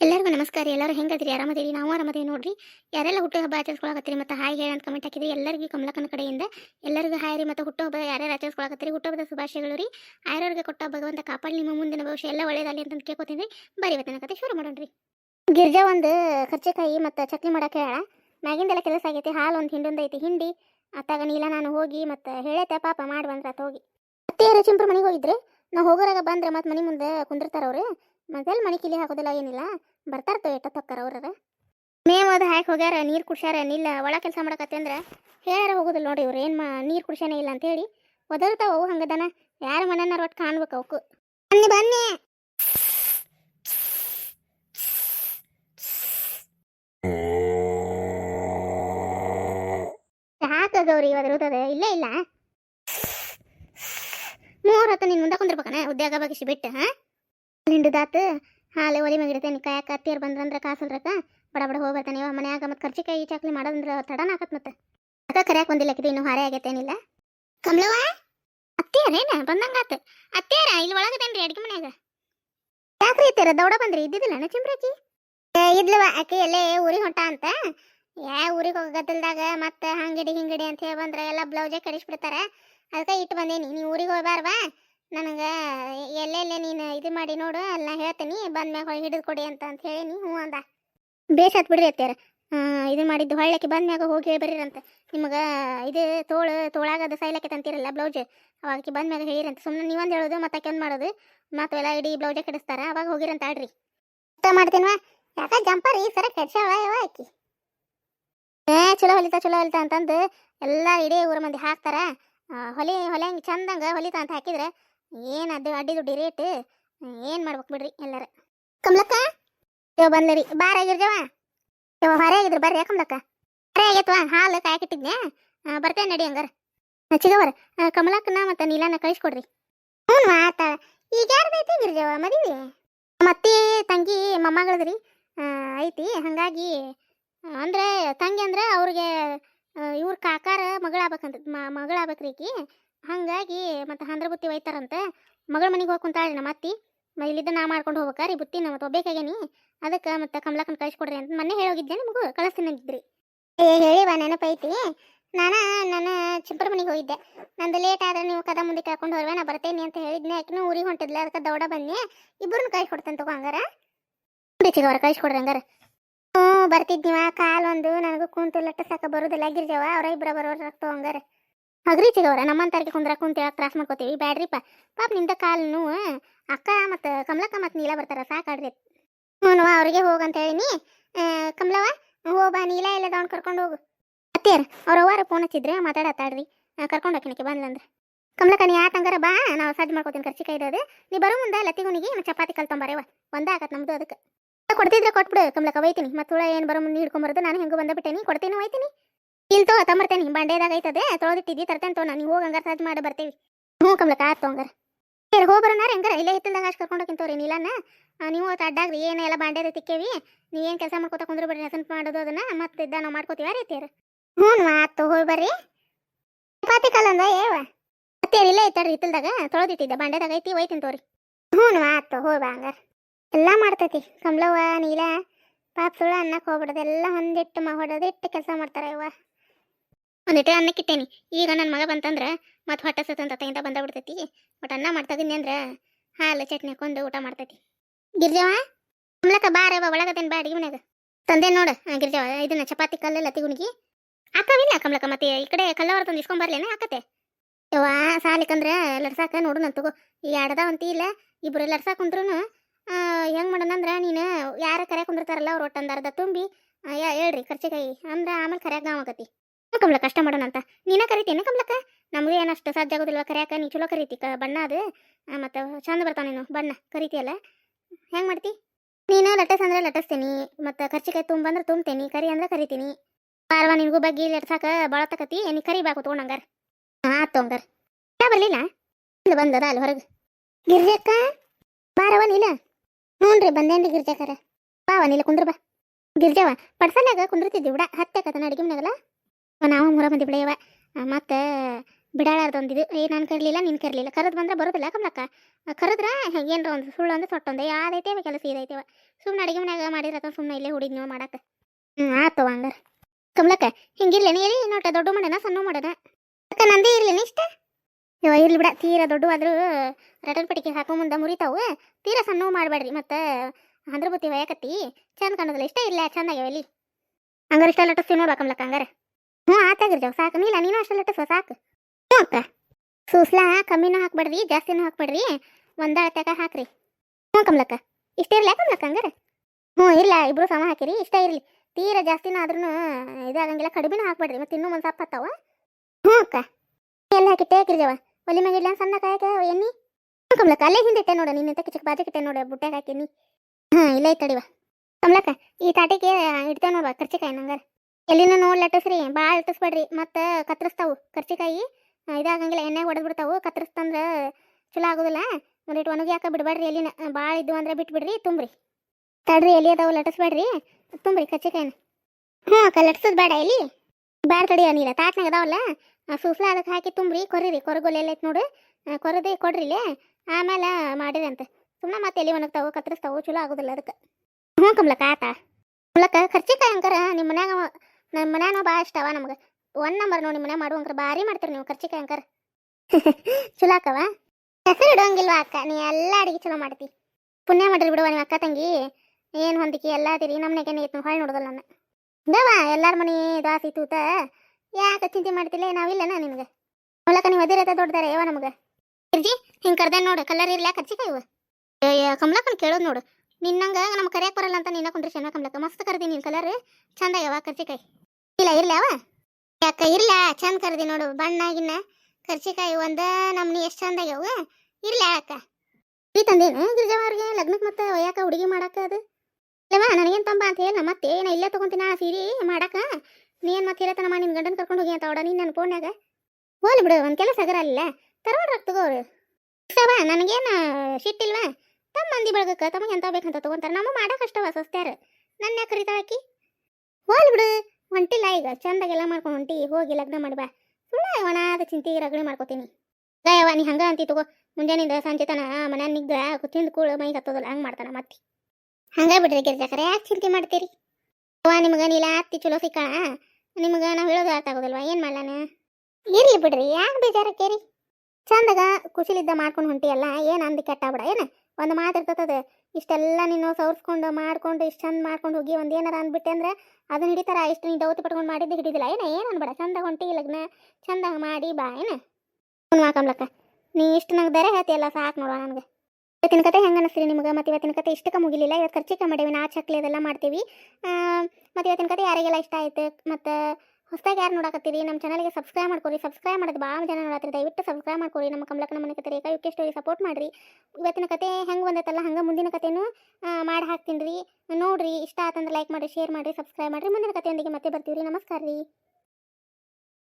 ಎಲ್ಲರಿಗೂ ನಮಸ್ಕಾರ ಎಲ್ಲರೂ ಹೆಂಗದಿರಿ? ಆರಾಮದೇವಿ ನಾವು ಆರಾಮದೇವಿ ನೋಡ್ರಿ. ಯಾರೆಲ್ಲ ಹುಟ್ಟು ಹಬ್ಬ ಆಚರಿಸ್ಕೊಳಕತ್ತೀರಿ ಮತ್ತು ಹಾಯ್ ಹೇಳಿ ಅಂತ ಕಮೆಂಟ್ ಹಾಕಿದ್ರಿ ಎಲ್ಲರಿಗೂ ಕಮಲಕನ ಕಡೆಯಿಂದ. ಎಲ್ಲರಿಗೂ ಹಾಯ್ ರೀ ಮತ್ತು ಹುಟ್ಟು ಹಬ್ಬ ಯಾರ್ಯಾರು ಆಚರಿಸ್ಕೊಳಕತ್ತೀರಿ? ಹುಟ್ಟುಹಬ್ಬದ ಶುಭಾಶಯಗಳು ರೀ. ಆಯರವ್ರಿಗೆ ಕೊಟ್ಟ ಭಗವಂತ ಕಾಪಾಡಿ ನಿಮ್ಮ ಮುಂದಿನ ಭವಿಷ್ಯ ಎಲ್ಲ ಒಳ್ಳೇದಾಗಲಿ ಅಂತ ಕೇಳ್ಕೊತೀನಿ ಬರೀ ಇವತ್ತಿನ ಕತೆ ಶುರು ಮಾಡೋಣ್ರಿ. ಗಿರ್ಜಾ ಒಂದು ಕರ್ಚಿಕಾಯಿ ಮತ್ತು ಚಟ್ನಿ ಮಾಡೋಕೆ ಹೇಳ ಮ್ಯಾಗಿಂದೆಲ್ಲ ಕೆಲಸ ಆಗೈತಿ. ಹಾಲು ಒಂದು ಹಿಂಡೊಂದು ಐತಿ. ಹಿಂಡಿ, ಅತ್ತಾಗ ನೀಲ ನಾನು ಹೋಗಿ ಮತ್ತು ಹೇಳೈತೆ ಪಾಪ ಮಾಡಿ ಬಂದ್ರ ಹೋಗಿ. ಅತ್ತೆಯರ ಚಿಂಪ್ರ ಮನೆಗೆ ಹೋಗಿದ್ರೆ. ನಾವು ಹೋಗೋರಾಗ ಬಂದ್ರೆ ಮತ್ತೆ ಮನೆ ಮುಂದೆ ಕುಂದಿರ್ತಾರ ಅವ್ರು ಮಣಿಕಿಲಿ ಹಾಕೋದಿಲ್ಲ ಏನಿಲ್ಲ? ಬರ್ತಾರ ಎಟ್ಟ ತಕ್ಕಾರ ಅವ್ರ ಮೇವ್ ಅದು ಹಾಕಿ ಹೋಗ್ಯಾರ ನೀರು ಕುಡ್ಸ್ಯಾರ ನಿಲ್ಲ ಒಳ ಕೆಲಸ ಮಾಡಕತ್ತೆ ಅಂದ್ರೆ ಹೇಳ್ಯಾರ ಹೋಗೋದಿಲ್ಲ ನೋಡಿ ಇವ್ರು ಏನು ಮಾ ನೀರು ಕುಡ್ಸ್ಯಾನ ಇಲ್ಲ ಅಂತೇಳಿ. ಒದರ್ತಾವ ಅವು ಹಂಗದಾನ. ಯಾರ ಮನೆಯನ್ನ ಒಟ್ಟು ಕಾಣ್ಬೇಕು ಅವಕ್ಕೂ ಬನ್ನಿ ಬನ್ನಿ. ಹಾಕ ಗೌರಿ ಒದರುತ್ತದೆ ಇಲ್ಲ ಇಲ್ಲ? ಮೂರು ಹೊತ್ತು ನಿನ್ನ ಮುಂದೆ ಕುಂದಿರ್ಬೇಕನ? ಉದ್ಯೋಗ ಬಗ್ಗಿಸಿ ಬಿಟ್ಟು ಹಾಂ? ಹಿಂಡುದಾತು ಹಾಲೆ ಒಲಿ ಮ್ಯಾಗಿಡ್ತೇನೆ ಕಾಯಕ ಅತ್ತಿಯರ್ ಬಂದ್ರಂದ್ರೆ ಕಾಸಲ್ರಕ ಬಡ ಬಡ ಹೋಗಿ ಬರ್ತಾನೆ ಇವ ಮನ್ಯಾಗ, ಮತ್ತೆ ಖರ್ಚಿಕಾಯಿ ಚಾಕ್ಲಿ ಮಾಡೋದಂದ್ರೆ ತಡನ ಆಕತ್ ಮತ್ತೆ. ಅಕ್ಕ ಕರ್ಯಾಕ್ ಬಂದಿಲ್ಲ ಇದು ಇನ್ನು ಹಾರೆ ಆಗೈತೇನಿಲ್ಲ ಕಮಲವ ಅತ್ತಿಯರೇನ? ಬಂದಂಗಾತ ಅತ್ತಿಯರ, ಇಲ್ಲಿ ಒಳಗದೇನ್ರಿ ಅಡ್ಗೆ ಮನ್ಯಾಗ? ಯಾಕ್ರಿ ಇತ್ತೀರ ದೌಡ ಬಂದ್ರಿ ಇದ್ದಿದ್ದಿಲ್ಲ ಚಿಂಬ್ರಾಕಿ ಏ, ಇದ್ಲವ, ಆಕೆ ಎಲ್ಲೇ ಊರಿಗೆ ಹೊಂಟ ಅಂತ? ಯಾ ಊರಿಗೆ ಹೋಗದಿಲ್ದಾಗ ಮತ್ತೆ ಹಂಗಡಿ ಹಿಂಗಡಿ ಅಂತ ಹೇಳಿ ಬಂದ್ರೆ ಎಲ್ಲ ಬ್ಲೌಸೇ ಕಡಿಸ್ಬಿಡ್ತಾರೆ. ಅದಕ್ಕೆ ಇಟ್ಟು ಬಂದೇನಿ, ನೀ ಊರಿಗೆ ಹೋಗ್ಬಾರ್ವಾ? ನನಗೆ ಎಲ್ಲೆಲ್ಲೇ ನೀನು ಇದು ಮಾಡಿ ನೋಡು ಅಲ್ಲಿ ನಾ ಹೇಳ್ತೀನಿ ಬಂದ್ಮ್ಯಾಗ ಹೋಗಿ ಹಿಡಿದು ಕೊಡಿ ಅಂತ ಅಂತ ಹೇಳೀನಿ, ಹ್ಞೂ ಅಂದ. ಬೇಸತ್ ಬಿಡ್ರಿ ಅತ್ಯಾರ ಇದು ಮಾಡಿದ್ದು ಹೊಳ್ಳಕ್ಕೆ ಬಂದ್ಮ್ಯಾಗ ಹೋಗಿ ಹೇಳಿ ಅಂತ. ನಿಮಗೆ ಇದು ತೋಳು ತೋಳಾಗ ಅದು ಸೈಲಕ್ಕೆ ತಂತಿರಲ್ಲ ಬ್ಲೌಸ್ ಅವಾಗಕ್ಕೆ ಬಂದ್ಮ್ಯಾಗ ಹೇಳಿರಂತ ಸುಮ್ಮನೆ ನೀವೊಂದು ಹೇಳೋದು, ಮತ್ತೆ ಒಂದು ಮಾಡೋದು, ಮತ್ತೆ ಎಲ್ಲ ಇಡೀ ಬ್ಲೌಸೇ ಕೆಡಿಸ್ತಾರ, ಅವಾಗ ಹೋಗಿರಂತ ಆಡ್ರಿ. ಮಾಡ್ತೀನ್ವಾ? ಯಾಕ ಜಂಪರ್ ಈ ಸರ ಕೆಡ್ಸಾವ ಏ, ಚಲೋ ಹೊಲಿತಾ ಚಲೋ ಹೊಲಿತಾ ಅಂತಂದು ಎಲ್ಲ ಇಡೀ ಊರ ಮಂದಿ ಹಾಕ್ತಾರ. ಹೊಲಿ, ಹೊಲೆ ಹಂಗೆ ಚಂದಂಗ ಹೊಲಿತಾ ಅಂತ ಹಾಕಿದ್ರೆ ಏನು ಅದು ಅಡ್ಡಿ ದುಡ್ಡಿ ರೇಟ್ ಏನು ಮಾಡ್ಬೇಕು ಬಿಡ್ರಿ ಎಲ್ಲಾರ? ಕಮಲಕ್ಕ? ಇವ ಬಂದ್ರಿ ಬಾರ ಆಗಿರ್ಜವ ಇವ ಹೊರೆ ಆಗಿದ್ರು ಬರ್ರಿ ಕಮಲಕ್ಕ? ಹೊರೆ ಆಗೈತವ ಹಾಲು ಕಾಯಕಿಟ್ಟಿದ್ನೆ ಬರ್ತೇನೆ ನಡಿ ಹಂಗಾರ. ಚಿಗವರ ಕಮಲಕ್ಕನ ಮತ್ತು ನೀಲನ ಕಳಿಸ್ಕೊಡ್ರಿ. ಹ್ಞೂ ಆತ. ಈಗ ಯಾರ್ದೈತಿ ಗಿರ್ಜವ ಮದುವೆ? ಮತ್ತೆ ತಂಗಿ ಮೊಮ್ಮಗಳದ್ರಿ ಐತಿ. ಹಾಗಾಗಿ, ಅಂದ್ರೆ, ತಂಗಿ ಅಂದ್ರೆ ಅವ್ರಿಗೆ ಇವ್ರ ಕಾಕಾರ ಮಗಳಾಗ್ಬೇಕಂತ ಮಗಳಾಗ್ಬೇಕ್ರಿ ಈಕಿ. ಹಂಗಾಗಿ ಮತ್ತೆ ಹಂದ್ರ ಬುತ್ತಿ ಒಯ್ತಾರಂತ ಮಗಳ ಮನೆಗೆ ಹೋಗಿ ಕುಂತಾಳ್ರಿ ನಮ್ಮ ಅತ್ತಿ. ಇಲ್ಲಿದ್ದ ನಾ ಮಾಡ್ಕೊಂಡು ಹೋಗ್ಬೇಕಾರಿ ಬುತ್ತಿ ನಮ್ಮ ಮತ್ತೆ ಒಬ್ಬೇಕಾಗೇನಿ ಅದಕ್ಕೆ ಮತ್ತೆ ಕಮಲಕ್ಕನ ಕಳಿಸ್ಕೊಡ್ರಿ ಅಂತ ಮೊನ್ನೆ ಹೇಳೋಗಿದ್ದೆ ನಿಮಗೂ ಕಳಿಸ್ತೀನಿ ಅಂತಿದ್ರಿ ಏ ಹೇಳಿವ ನೆನಪೈತಿ. ನಾನು ನನ್ನ ಚಿಂಪರ ಮನೆಗೆ ಹೋಗಿದ್ದೆ. ನಂದು ಲೇಟ್ ಆದ್ರೆ ನೀವು ಕದ ಮುಂದೆ ಕರ್ಕೊಂಡು ಹೋರ್ವೆ ನಾ ಬರ್ತೇನೆ ಅಂತ ಹೇಳಿದ್ನೆ. ಆಕಿನೂ ಊರಿಗೆ ಹೊಂಟಿದ್ಲ ಅದಕ್ಕೆ ದೌಡ ಬನ್ನಿ ಇಬ್ಬರನ್ನ ಕಳಿಸ್ಕೊಡ್ತೇನೆ ತಗೋ ಹಂಗಾರ. ಚಿಗವರ ಕಳಿಸ್ಕೊಡ್ರಿ ಹಂಗಾರ. ಹ್ಞೂ ಬರ್ತಿದ್ನಿವ ಕಾಲ್ ಒಂದು ನನಗೂ ಕುಂತು ಲಟ್ಟಿಸಾಕ ಬರೋದಿಲ್ಲ. ಗಿರ್ಜವ ಅವ್ರ ಇಬ್ಬರ ಬರೋರು ರಕ್ತ ಹಂಗಾರ. ಹಗ್ರಿ ಚಿಗವ್ರ ನಮ್ಮಂತರಿಗೆ ಕುಂದ್ರ ಕುಂತ ಹೇಳಕ್ ತ್ರಾಸ ಮಾಡ್ಕೋತೀವಿ. ಬ್ಯಾಡ್ರಿಪ್ಪ. ಪಾಪ ನಿಮ್ದ ಕಾಲ್ ಅಕ್ಕ ಮತ್ತು ಕಮಲಕ್ಕ ಮತ್ತು ನೀಲ ಬರ್ತಾರ ಸಾಕಾಡ್ರಿ ಹ್ಞೂ ಅವ್ರಿಗೆ ಹೋಗಂತ ಹೇಳಿನಿ ಕಮಲವ ಹೋಗ ನೀಲ ಎಲ್ಲ ದೌಡ್ ಕರ್ಕೊಂಡು ಹೋಗು. ಅತ್ತೇರ್ ಅವ್ರ ಅವ್ವಾರ ಫೋನ್ ಹಚ್ಚಿದ್ರೆ ಮಾತಾಡತ್ತಾಡ್ರಿ ಕರ್ಕೊಂಡು ಹೋಗಿನಕ್ಕೆ ಬಂದ್ಲಂದ್ರೆ ಕಮಲಕ್ಕ, ನೀ ಆತಂಗಾರ ಬಾ, ನಾವು ಸಜ್ಜು ಮಾಡ್ಕೋತೀನಿ ಖರ್ಚಿ ಇರೋದು ನೀ ಬರೋ ಮುಂದೆ ಲತ್ತಿಗುನಿಗೆ ಚಪಾತಿ ಕಲ್ತೊಂಬಾರೇವ ಒಂದೇ ಆಗತ್ತೆ ನಮ್ದು ಅದಕ್ಕೆ ಕೊಡ್ತಿದ್ರೆ ಕೊಟ್ಬಿಡು ಕಮಲಕ್ಕ, ಒಯ್ತೀನಿ. ಮತ್ತೆ ಹುಳ ಏನು ಬರೋ ಮುಂದೆ ಹಿಡ್ಕೊಂಬರೋದು ನಾನು ಹೆಂಗೆ ಬಂದ ಬಿಟ್ಟೇನಿ ಕೊಡ್ತೀನಿ, ಒಯ್ತೀನಿ. ಇಲ್ಲಿ ತೋ ತಮ್ಮರ್ತೇನೆ ಬಂಡೇದಾಗ ಐತದೆ, ತೊಳೆದಿಟ್ಟಿದ್ದಿ, ತರ್ತೇನೆ ತೋ ನಾನು. ಹೋಗಿ ಹಂಗಾರ ಸಜ್ಜು ಮಾಡಿ ಬರ್ತೀವಿ. ಹ್ಞೂ ಕಮಲಕ್ಕ, ಆತು ಹಂಗಾರ. ಏರ್ ಹೋಗ್ಬರೋನಾರ ಹೆಂಗಾರ. ಇಲ್ಲೇ ಹಿತ್ತಲ್ದಾಗ ಅಷ್ಟು ಕರ್ಕೊಂಡು ಹೋಗಿಂತವ್ರಿ ನೀಲನ್ನ. ನೀವು ಅಡ್ಡಾಗ್ರಿ ಏನು ಎಲ್ಲ ಬಾಂಡೆದ ತಿಕ್ಕೇವಿ. ನೀವೇನು ಕೆಲಸ ಮಾಡ್ಕೋತ ಕುಂದ್ರ ಬಿಡ್ರಿ ಹಸನ್ ಮಾಡೋದು ಅದನ್ನ. ಮತ್ತೆ ಇದ್ದ ನಾವು ಮಾಡ್ಕೋತೀವಿ ರೀತಿಯರು ಹ್ಞೂ ಆತು ಹೋಗಿ ಬರ್ರಿ. ಚಪಾತಿ ಕಲ್ಲಂದ ಏವ ಮತ್ತೇನು ಇಲ್ಲೇ ಐತಾಡ್ರಿ ಹಿತ್ತಲ್ದಾಗ, ತೊಳೆದಿಟ್ಟಿದ್ದೆ, ಬಾಂಡೆದಾಗ ಐತಿ, ಒಯ್ತೀನಿ ತೋರಿ ಹ್ಞೂ ಆತು ಹೋಗಿ ಬಾ ಹಂಗಾರ. ಎಲ್ಲ ಮಾಡ್ತೈತಿ, ಕಮಲವ್ವ, ನೀಲ, ಪಾಪ ಸುಳ್ಳ ಅನ್ನಕ್ಕೆ ಹೋಗ್ಬಿಡೋದು, ಎಲ್ಲ ಹೊಂದಿಟ್ಟು ಹೊಡೆದಿಟ್ಟು ಕೆಲಸ ಮಾಡ್ತಾರೆ ಇವ ಒಂದಿಟ್ಟು ಅನ್ನಕ್ಕೆ ಇಟ್ಟೇನಿ ಈಗ ನನ್ನ ಮಗ ಬಂತಂದ್ರೆ ಮತ್ತೆ ಹೊಟ್ಟೆ ಸತ್ತಂತ ತೈಂತ ಬಂದ ಬಿಡ್ತೈತಿ. ಬಟ್ ಅನ್ನ ಮಾಡ್ತಾಗಿದ್ನಿ ಅಂದ್ರೆ ಹಾಲು ಚಟ್ನಿ ಹಾಕೊಂಡು ಊಟ ಮಾಡ್ತೈತಿ. ಗಿರ್ಜವ ಬಾ ಬಾರವ ಒಳಗದೇನು ಬಾ ಅಡಿಗೆ ತಂದೆ ನೋಡು ಗಿರ್ಜಾವ ಇದನ್ನ ಚಪಾತಿ ಕಲ್ಲು ಗುಣಗಿ ಹಾಕವಿಲ್ಲ ಕಮಲಕ ಮತ್ತೆ ಈ ಕಡೆ ಕಲ್ಲವರ ತಂದು ಇಸ್ಕೊಂಬರ್ಲೇನೆ ಹಾಕತ್ತೆ ಯವ್ವ, ಸಾಲಿಕಂದ್ರೆ ಲಡ್ಸಾಕ ನೋಡು ನಾನು ತಗೋ. ಈ ಅಡದ ಅಂತಿ ಇಲ್ಲ, ಇಬ್ರು ಲಡ್ಸಾಕ ಕುಂದ್ರು ಹೆಂಗೆ ಮಾಡೋಣಂದ್ರ ನೀನು ಯಾರ ಕರೆ ಕುಂದಿರ್ತಾರಲ್ಲ ಅವ್ರು ಒಟ್ಟು ಅರ್ಧ ತುಂಬಿ ಹೇಳ್ರಿ ಖರ್ಚಿಗಾಯಿ ಅಂದ್ರೆ ಆಮೇಲೆ ಕರೆಯಾಗ ಆಗತಿ ಕಮಲಕ್ಕ ಕಷ್ಟ ಮಾಡೋಣ ಅಂತ? ನೀನ ಕರಿತೀನಿ ಕಮಲಕ್ಕ? ನಮಗೂ ಏನಷ್ಟು ಸಾಧ್ಯ ಆಗೋದಿಲ್ಲ ಕರಿಯಾಕ? ನೀ ಚಲೋ ಕರಿತಿ, ಕ, ಬಣ್ಣ ಅದು. ಮತ್ತು ಚಂದ ಬರ್ತಾವ ನೀನು, ಬಣ್ಣ ಕರಿತಿಯಲ್ಲ ಹೆಂಗೆ ಮಾಡ್ತಿ? ನೀನು ಲಟಸ್ ಅಂದ್ರೆ ಲಟಸ್ತೀನಿ ಮತ್ತು ಖರ್ಚಿಕಾಯಿ ತುಂಬಂದ್ರೆ ತುಂಬ್ತೀನಿ ಕರಿ ಅಂದ್ರೆ ಕರಿತೀನಿ ಪಾರ್ವ ನಿನಗೂ ಬಗ್ಗೆ ಲಟ್ಸಾಕ ಭಾಳ ತಕತಿ ನೀ ಕರಿಬೇಕು ತೊಗೊಂಡು ಹಂಗಾರ. ಆತು ಹಂಗಾರ. ಯಾ ಬರಲಿಲ್ಲ? ಬಂದದ ಅಲ್ಲಿ ಹೊರಗೆ. ಗಿರ್ಜಕ್ಕ ಬಾರವ ನೀಲ ಹ್ಞೂ ರೀ ಬಂದೇನ್ರಿ ಗಿರ್ಜಕ್ಕರ. ಬಾವ ನೀಲ ಕುಂದ್ರ ಬಾ. ಗಿರ್ಜವ ಪಡ್ಸಲ್ಯಾಗ ಕುಂದಿರ್ತಿದ್ವಿ ಬಿಡ ಹತ್ತೆ ಕತನ ಅಡಿಗೆ ಮನೆಗಲ್ಲ ನಾವು ಮೂರ ಮಂದಿ ಬಿಳೆಯವ ಮತ್ತು ಬಿಡಾಳಾರ್ದೊಂದಿದು. ಏ, ನಾನು ಕರಲಿಲ್ಲ, ನೀನು ಕರಲಿಲ್ಲ. ಕರೆದು ಬಂದ್ರೆ ಬರೋದಿಲ್ಲ ಕಮಲಕ್ಕ. ಕರೆದ್ರೆ ಏನ್ರ ಒಂದು ಸುಳ್ಳು ಒಂದು ಸೊಟ್ಟೊಂದು. ಯಾವ್ದೈತೆ ಕೆಲಸ ಇದೈತೆವ. ಸುಮ್ಮನೆ ಅಡಿಗೆ ಮನ್ಯಾಗ ಮಾಡಿರತ್ತ ಸುಮ್ಮನೆ ಇಲ್ಲೇ ಹುಡಿದ್ ನೀವು ಮಾಡಕ್ಕೆ ಹ್ಞೂ ಆತವ ಹಂಗಾರ. ಕಮಲಕ್ಕ, ಹಿಂಗಿರ್ಲಿ ಹೇಳಿ ನೋಟ ದೊಡ್ಡ ಮಾಡೋಣ ಸಣ್ಣ ಮಾಡೋಣ ಅಕ್ಕ, ನಂದೇ ಇರ್ಲೇನೆ ಇಷ್ಟ? ಇವ ಇರ್ಲಿ ಬಿಡ. ತೀರಾ ದೊಡ್ಡವಾದ್ರೂ ರಟನ್ ಪಟಿಕೆ ಹಾಕೋ ಮುಂದೆ ಮುರಿತಾವು. ತೀರಾ ಸಣ್ಣ ಮಾಡಬೇಡ್ರಿ. ಮತ್ತು ಅಂದ್ರ ಬುತ್ತಿ ವಯಕತ್ತಿ ಚಂದ ಕಾಣೋದಿಲ್ಲ. ಇಷ್ಟ ಇಲ್ಲ, ಚಂದ ಆಗ್ಯಾವ ಇಲ್ಲಿ ಹಂಗಾರೆ ಇಷ್ಟ ಲಟ್ಟಿಸ್ತೀವಿ ನೋಡ್ಬೇಕಮ್ಲಕ್ಕ ಹಂಗಾರೆ. ಹ್ಞೂ ಆತಾಗಿರ್ಜಾವ ಸಾಕು. ನೀಲ ನೀನು ಅಷ್ಟೆಲ್ಲ ಸೊ ಸಾಕು. ಹ್ಞೂ ಅಕ್ಕ ಸೂಸ್ಲಾ, ಕಮ್ಮಿನೂ ಹಾಕ್ಬೇಡ್ರಿ, ಜಾಸ್ತಿನೂ ಹಾಕ್ಬೇಡ್ರಿ. ಒಂದ ಅಳತ್ಯಾಗ ಹಾಕ್ರಿ. ಹ್ಞೂ, ಕಮಲಕ್ಕ. ಇಷ್ಟ ಇರಲಿ ಕಮಲಕ್ಕ ಹಂಗಾರೆ? ಹ್ಞೂ ಇಲ್ಲ ಇಬ್ರು ಸಮ ಹಾಕಿರಿ. ಇಷ್ಟ ಇರಲಿ. ತೀರ ಜಾಸ್ತಿನ ಆದ್ರೂ ಇದಾಗಂಗಿಲ್ಲ. ಕಡಿಮೆನೂ ಹಾಕ್ಬೇಡ್ರಿ. ಮತ್ತೆ ಇನ್ನೂ ಒಂದು ಸಪ್ಪ ಹತ್ತಾವ ಹ್ಞೂ ಅಕ್ಕ ಎಲ್ಲ ಹಾಕಿಟ್ಟೆ ಹಾಕಿರ್ಜವ ಒಲಿ ಇಲ್ಲ ಸಣ್ಣ ಕಾಯಕ ಎಣ್ಣಿ? ಹ್ಞೂ, ಕಮಲಕ್ಕ, ಅಲ್ಲೇ ಹಿಂದಿಟ್ಟೆ ನೋಡ. ನಿನ್ನಂತ ಕಿಚಕ್ ಬಾಜಕಿಟ್ಟೆ ನೋಡ ಬುಟ್ಟ್ಯಾಗ ಹಾಕಿನಿ ಹಾಂ ಇಲ್ಲ ಇತ್ತಡಿವ ಕಮಲಕ್ಕ, ಈ ತಾಟಿಗೆ ಇಡ್ತೇವೆ ನೋಡುವ ಖರ್ಚಿಕಾಯಿ ನಂಗಾರ. ಎಲ್ಲಿನೂ ನೋಡಿ ಲಟ್ಟಿಸ್ರಿ ಭಾಳ ಲಟ್ಟಿಸ್ಬೇಡ್ರಿ ಮತ್ತು ಕತ್ತರಿಸ್ತಾವು ಕರ್ಚಿಕಾಯಿ. ಇದಾಗಂಗಿಲ್ಲ ಎಣ್ಣೆ ಹೊಡೆದು ಬಿಡ್ತಾವು ಕತ್ತರಿಸ್ತಂದ್ರೆ ಚಲೋ ಆಗೋದಿಲ್ಲ. ಒಂದಿಟ್ಟು ಒಣಗಿ ಹಾಕ ಬಿಡಬೇಡ್ರಿ ಎಲ್ಲಿನ ಭಾಳ ಇದ್ದು ಅಂದ್ರೆ ಬಿಟ್ಬಿಡ್ರಿ ತುಂಬ್ರಿ. ತಡ್ರಿ ಎಲ್ಲಿ ಅದಾವು ಲಟ್ಟಿಸ್ಬೇಡ್ರಿ ತುಂಬ್ರಿ ಕಚ್ಚಿಕಾಯಿನ ಹ್ಞೂ ಅಕ್ಕ ಲಟ್ಸೋದು ಬೇಡ ಎಲ್ಲಿ? ಬೇಡ ತಡಿ ಅನಿಲ್ಲ ತಾಟ್ನಾಗ ಅದಾವಲ್ಲ ಸೂಸ್ಲ ಅದಕ್ಕೆ ಹಾಕಿ ತುಂಬ್ರಿ ಕೊರಿರಿ ಕೊರಗೊಲೆ ಎಲ್ಲ ಐತೆ ನೋಡು. ಆ, ಕೊರದಿ ಕೊಡ್ರಿ ಇಲ್ಲೇ ಆಮೇಲೆ ಮಾಡಿರಿ ಅಂತ ಸುಮ್ಮನೆ ಮತ್ತೆ ಎಲ್ಲಿ ಒಣಗ್ತಾವು ಕತ್ತರಿಸ್ತಾವು ಚಲೋ ಆಗೋದಿಲ್ಲ ಅದಕ್ಕೆ. ಹ್ಞೂ ಕಮ್ಲಕ್ಕ ಆತ. ಕಮ್ಲಕ್ಕ ಖರ್ಚಿಕಾಯಿ ಅಂಕರ ನಿಮ್ಮ ಮನ್ಯಾಗ ನಮ್ಮ ಮನ್ಯಾಗ ಭಾಳ ಇಷ್ಟವ ನಮ್ಗೆ. ಒನ್ ನಂಬರ್ ನೋಡಿ ಮನೆ ಮಾಡುವಂಕರ ಭಾರಿ ಮಾಡ್ತೀರಿ ನೀವು ಖರ್ಚಿಕಾಯಿ ಅಂಕರ್. ಚಲೋ ಅಕ್ಕವ? ಹೆಸರು ಇಡೋಂಗಿಲ್ವ ಅಕ್ಕ? ನೀ ಎಲ್ಲ ಅಡಿಗೆ ಚಲೋ ಮಾಡ್ತಿ. ಪುಣ್ಯ ಮಾಡ್ರಿ ಬಿಡುವ ನೀವು ಅಕ್ಕ ತಂಗಿ. ಏನು ಹೊಂದಿಕೆ ಎಲ್ಲ ತಿರಿ ನಮ್ಮ ನೆಗೆ ನೀತು ಹೊಳ್ ನೋಡೋದಲ್ಲ ನಾನು ದೇವ ಎಲ್ಲಾರ ಮನೆ ದಾಸಿ ತೂತ. ಯಾಕೆ ಚಿಂತೆ ಮಾಡ್ತಿಲ್ಲ ನಾವಿಲ್ಲನ ನಿನಗೆ ಹೊಲಕ ನೀವು ಅದಿರತ್ತ ದೊಡ್ಡದಾರೆ ಯಾವ ನಮಗೆ. ಇರ್ಜಿ, ಹಿಂಗೆ ಕರ್ದೆ ನೋಡು ಕಲರ್ ಇರ್ಲ ಕರ್ಚಿಕಾಯಿ ಇವು? ಕಮಲಕ್ಕನ ಕೇಳೋದು ನೋಡು. ನಿನ್ನಂಗೆ ನಮ್ಮ ಕರಿಯಕ್ಕೆ ಬರಲ್ಲ ಅಂತ ನಿನ್ನ ಕುಂಡ್ರಿ ಶನ ಕಮಲಕ್ಕ. ಮಸ್ತ್ ಕರ್ದಿ ನಿನ್ ಕಲರ್. ಚಂದ ಯಾವ ಕರ್ಚಿಕಾಯಿ. ಇಲ್ಲ, ಇರ್ಲ ಅವ. ಯಾಕ, ಇರ್ಲ ಚಂದ ಕರ್ದಿ ನೋಡು ಬಣ್ಣ ಗಿನ್ನ ಕರ್ಚಿಕಾಯಿ ಒಂದ, ನಮ್ನಿ ಎಷ್ಟು ಚಂದ ಆಗ್ಯಾವ ಇರ್ಲ ಅಕ್ಕ. ಈ ತಂದೇನು ಗಿರಿಜವ ಅವ್ರಿಗೆ ಲಗ್ನಕ್ಕೆ ಮತ್ತೆ ಒಯ್ಯಾಕ ಹುಡುಗಿ ಮಾಡಾಕ ಅದು? ಇಲ್ಲವಾ, ನನಗೇನು ತಂಬ ಅಂತ ಹೇಳ ಮತ್ತೆ ನಾ ಇಲ್ಲೇ ತಗೊಂತೀನಿ, ಆ, ಸೀರೆ ಮಾಡಾಕ? ನೀನ್ ಮತ್ತೆ ಇರತನ ಮಾಡಿ ನಿನ್ ಗಂಡನ ಕರ್ಕೊಂಡು ಹೋಗಿ ಅಂತ ಅವಡ, ನೀನ್ ನನ್ನ ಫೋನ್ಯಾಗ? ಹೋಲಿ ಬಿಡು, ಒಂದು ಕೆಲಸ ಆಗರ ಅಲ್ಲ, ತರವಾಡ್ರಾಗ ತಗೋರು ಸವ ನನಗೇನು ಶಿಟ್ಟಿಲ್ವಾ ತಮ್ಮ ಮಂದಿ ಬಳಗಕ್ಕ, ತಮಗೆ ಎಂತ ಬೇಕಂತ ತಗೊಂತಾರೆ, ನಮ್ಮ ಮಾಡಾಕ ಅಷ್ಟವ, ಸಸ್ತ್ಯಾರ. ನನ್ನ ಯಾಕೆ ಕರಿತಾಳಕಿ ಹೋಲ್ ಬಿಡು ಹೊಂಟಿಲ್ಲ ಈಗ, ಚಂದಾಗೆಲ್ಲ ಮಾಡ್ಕೊಂಡು ಹೊಂಟಿ, ಹೋಗಿ ಲಗ್ನ ಮಾಡಿ ಬಾ. ಸುಮ್ಮನೆ ಒಣಾದ ಚಿಂತೆ, ರಗಳೆ ಮಾಡ್ಕೋತೀನಿ. ಗಯವ ನೀ ಹಂಗ ಅಂತಿ ತಗೋ. ಮುಂಜಾನಿಂದ ಸಂಜೆ ತನ ಮನ್ಯಾಗ ನಿಗ್ಗ ತಿಂದು ಕೂಳು ಮೈ ಹತ್ತೋದಲ್ಲ, ಹಂಗೆ ಮಾಡ್ತಾನ ಮತ್ತೆ. ಹಂಗ ಬಿಡ್ರಿ ಗಿರ್ಜಾಕರೆ, ಯಾಕೆ ಚಿಂತೆ ಮಾಡ್ತೀರಿ? ಅವ್ವ, ನಿಮ್ಗೆ ನೀಲ ಅತ್ತಿ ಚಲೋ ಸಿಕ್ಕಾ ನಿಮ್ಗೆ ನಾವು ಹೇಳೋದು ಅರ್ಥ ಆಗೋದಿಲ್ವಾ? ಏನು ಮಾಡ್ಲಾನ? ಇರ್ಲಿ ಬಿಡ್ರಿ, ಯಾಕೆ ಬೇಜಾರಕ್ಕೇರಿ? ಚಂದಾಗ ಕುಶಿಲಿದ್ದ ಮಾಡ್ಕೊಂಡು ಹೊಂಟಿಯಲ್ಲ, ಏನು ಅಂದ ಕೆಟ್ಟ ಬಿಡ ಏನು? ಒಂದು ಮಾತು ಇರ್ತದ ಇಷ್ಟೆಲ್ಲ ನೀನು ಸವರ್ಸ್ಕೊಂಡು ಮಾಡ್ಕೊಂಡು ಇಷ್ಟು ಚಂದ ಮಾಡ್ಕೊಂಡು ಹೋಗಿ ಒಂದೇನಾರ ಅಂದ್ಬಿಟ್ಟೆ ಅಂದ್ರೆ ಅದನ್ನ ಹಿಡಿತಾರ? ಇಷ್ಟು ನೀನು ದೌತಿ ಪಟ್ಕೊಂಡು ಮಾಡಿದ್ದು ಹಿಡಿದಿಲ್ಲ. ಏನ, ಏನು ಅನ್ಬೇಡ. ಚಂದ ಹೊಂಟಿ ಲಗ್ನ, ಚಂದ ಮಾಡಿ ಬಾ, ಏನ? ಮಾಕಂಬ್ಲಕ್ಕ ನೀ ಇಷ್ಟು ನಂಗೆ ಬೇರೆ ಹೇಳ್ತಿಯಲ್ಲ ಸಾಕು ನೋಡುವ ನನಗೆ. ಇವತ್ತಿನ ಕತೆ ಹೆಂಗೆ ಅನಿಸ್ತೀರಿ ನಿಮ್ಗೆ? ಮತ್ತು ಇವತ್ತಿನ ಕತೆ ಇಷ್ಟಕ್ಕೆ ಮುಗಿಲಿಲ್ಲ. ಇವತ್ತು ಖರ್ಚಿಕ ಮಾಡೀವಿ ನಾ ಚಕ್ಲಿ ಅದೆಲ್ಲ ಮಾಡ್ತೀವಿ ಮತ್ತು ಇವತ್ತಿನ ಕತೆ ಯಾರಿಗೆಲ್ಲ ಇಷ್ಟ ಆಯ್ತು? ಮತ್ತು ಹೊಸದಾಗಿ ಯಾರು ನೋಡಕತ್ತೀರಿ? ನಮ್ಮ ಚಾನಲ್ಗೆ ಸಬ್ಸ್ಕ್ರೈಬ್ ಮಾಡ್ಕೊರಿ ಸಬ್ಸ್ಕ್ರೈಬ್ ಮಾಡೋದು ಭಾಳ ಜನ ನೋಡತ್ತೀರಿ ದಯವಿಟ್ಟು ಸಬ್ಸ್ಕ್ರೈಬ್ ಮಾಡ್ಕೊರಿ ನಮ್ಮ ಕಮಲಕ್ಕನ ಮನೆ ಕತೆ, ರೇಖಾ ಯುಕೆ ಸ್ಟೋರಿ ಸಪೋರ್ಟ್ ಮಾಡಿರಿ. ಇವತ್ತಿನ ಕತೆ ಹೆಂಗೆ ಬಂದೈತಲ್ಲ, ಹಂಗೆ ಮುಂದಿನ ಕತೆನೂ ಮಾಡಿ ಹಾಕ್ತೀನಿ ರೀ. ನೋಡಿರಿ, ಇಷ್ಟ ಆತಂದ್ರೆ ಲೈಕ್ ಮಾಡಿ ಶೇರ್ ಮಾಡಿ ಸಬ್ಸ್ಕ್ರೈಬ್ ಮಾಡಿರಿ. ಮುಂದಿನ ಕತೆಯೊಂದಿಗೆ ಮತ್ತೆ ಬರ್ತೀವಿ ರೀ ನಮಸ್ಕಾರ ರೀ.